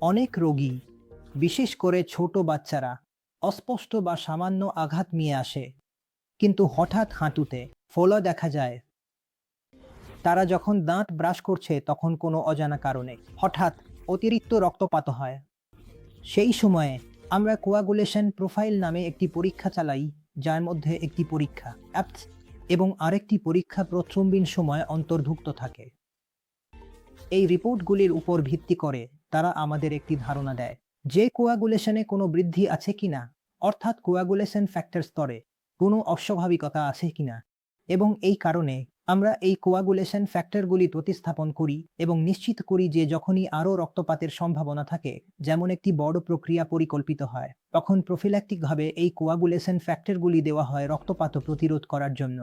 অনেক রোগী, বিশেষ করে ছোট বাচ্চারা, অস্পষ্ট বা সামান্য আঘাত নিয়ে আসে। কিন্তু হঠাৎ হাঁটুতে ফোলা দেখা যায়। তারা যখন দাঁত ব্রাশ করছে, তখন কোনো অজানা কারণে হঠাৎ অতিরিক্ত রক্তপাত হয়। সেই সময়ে আমরা কোয়াগুলেশন প্রোফাইল নামে একটি পরীক্ষা চালাই, যার মধ্যে একটি পরীক্ষা অ্যাপস এবং আরেকটি পরীক্ষা প্রথমবিন সময় অন্তর্ভুক্ত থাকে। এই রিপোর্টগুলির উপর ভিত্তি করে তারা আমাদের একটি ধারণা দেয় যে কোয়াগুলেশনে কোনো বৃদ্ধি আছে কিনা অর্থাৎ কোয়াগুলেশন ফ্যাক্টর স্তরে কোনো অস্বাভাবিকতা আছে কিনা এবং এই কারণে আমরা এই কোয়াগুলেশন ফ্যাক্টরগুলি প্রতিস্থাপন করি এবং নিশ্চিত করি যে যখনই আরও রক্তপাতের সম্ভাবনা থাকে, যেমন একটি বড় প্রক্রিয়া পরিকল্পিত হয়, তখন প্রফিল্যাক্টিকভাবে এই কোয়াগুলেশন ফ্যাক্টরগুলি দেওয়া হয় রক্তপাত প্রতিরোধ করার জন্য।